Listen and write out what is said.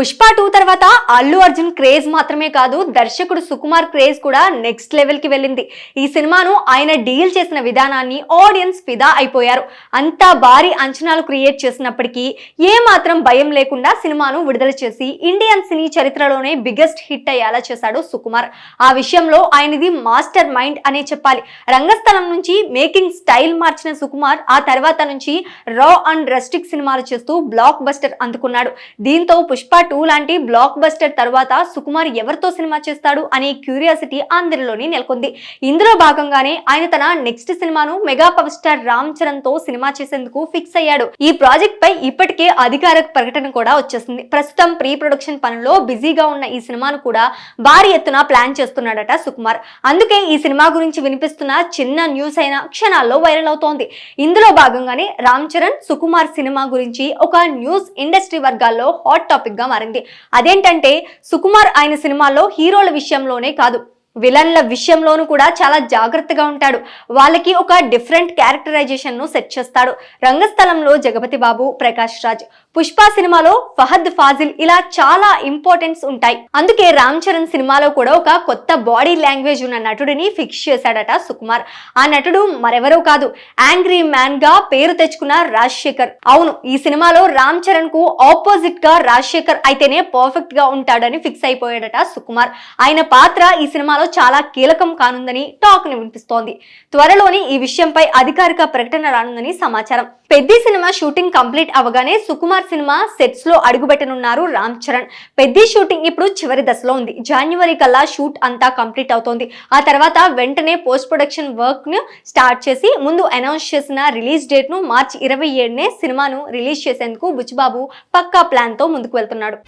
Pushpa two తర్వాత Allu Arjun craze మాత్రమే కాదు దర్శకుడు సుకుమార్ క్రేజ్ కూడా నెక్స్ట్ లెవెల్కి వెళ్ళింది. ఈ సినిమాను ఆయన డీల్ చేసిన విధానాన్ని ఆడియన్స్ ఫిదా అయిపోయారు. అంతా భారీ అంచనాలు క్రియేట్ చేసినప్పటికీ ఏ మాత్రం భయం లేకుండా సినిమాను విడుదల చేసి ఇండియన్ సినీ చరిత్రలోనే బిగ్గెస్ట్ హిట్ అయ్యేలా చేశాడు సుకుమార్. ఆ విషయంలో ఆయనది మాస్టర్ మైండ్ అనే చెప్పాలి. రంగస్థలం నుంచి మేకింగ్ స్టైల్ మార్చిన సుకుమార్ ఆ తర్వాత నుంచి రా అండ్ రెస్టిక్ సినిమాలు చేస్తూ బ్లాక్ బస్టర్ అందుకున్నాడు. దీంతో పుష్ప టూ లాంటి బ్లాక్ బస్టర్ తర్వాత సుకుమార్ ఎవరితో సినిమా చేస్తాడు అనే క్యూరియాసిటీ అందరిలోని నెలకొంది. ఇందులో భాగంగానే ఆయన తన నెక్స్ట్ సినిమాను మెగా పవర్ స్టార్ రామ్ చరణ్తో సినిమా చేసేందుకు ఫిక్స్ అయ్యాడు. ఈ ప్రాజెక్ట్ పై ఇప్పటికే అధికారిక ప్రకటన కూడా వచ్చేసింది. ప్రస్తుతం ప్రీ ప్రొడక్షన్ పనుల్లో బిజీగా ఉన్న ఈ సినిమాను కూడా భారీ ఎత్తున ప్లాన్ చేస్తున్నాడట సుకుమార్. అందుకే ఈ సినిమా గురించి వినిపిస్తున్న చిన్న న్యూస్ అయిన క్షణాల్లో వైరల్ అవుతోంది. ఇందులో భాగంగానే రామ్ చరణ్ సుకుమార్ సినిమా గురించి ఒక న్యూస్ ఇండస్ట్రీ వర్గాల్లో హాట్ టాపిక్గా అదేంటంటే సుకుమార్ ఆయన సినిమాల్లో హీరోల విషయంలోనే కాదు. విలన్ల విషయంలోనూ కూడా చాలా జాగ్రత్తగా ఉంటాడు. వాళ్ళకి ఒక డిఫరెంట్ క్యారెక్టరైజేషన్ను సెట్ చేస్తాడు. రంగస్థలంలో జగపతి బాబు ప్రకాష్ రాజ్. పుష్ప సినిమాలో ఫహద్ ఫాజిల్ ఇలా చాలా ఇంపార్టెన్స్ ఉంటాయి. అందుకే రామ్ చరణ్ సినిమాలో కూడా ఒక కొత్త బాడీ లాంగ్వేజ్ ఉన్న నటుడిని ఫిక్స్ చేశాడట సుకుమార్. ఆ నటుడు మరెవరో కాదు యాంగ్రీ మ్యాన్గా పేరు తెచ్చుకున్న రాజశేఖర్. అవును ఈ సినిమాలో రామ్ చరణ్కు ఆపోజిట్గా రాజశేఖర్ అయితేనే పర్ఫెక్ట్గా ఉంటాడని ఫిక్స్ అయిపోయాడట సుకుమార్. ఆయన పాత్ర ఈ సినిమాలో చాలా కీలకం కానుందని టాక్ని వినిపిస్తోంది. త్వరలోనే ఈ విషయంపై అధికారిక ప్రకటన రానుందని సమాచారం. పెద్ది సినిమా షూటింగ్ కంప్లీట్ అవగానే సుకుమార్ సినిమా సెట్స్లో అడుగుపెట్టనున్నారు రామ్ చరణ్. పెద్ది షూటింగ్ ఇప్పుడు చివరి దశలో ఉంది. జనవరి కల్లా షూట్ అంతా కంప్లీట్ అవుతోంది. ఆ తర్వాత వెంటనే పోస్ట్ ప్రొడక్షన్ వర్క్ను స్టార్ట్ చేసి ముందు అనౌన్స్ చేసిన రిలీజ్ డేట్ను మార్చి ఇరవై ఏడునే సినిమాను రిలీజ్ చేసేందుకు బుచ్చిబాబు పక్కా ప్లాన్తో ముందుకు వెళ్తున్నాడు.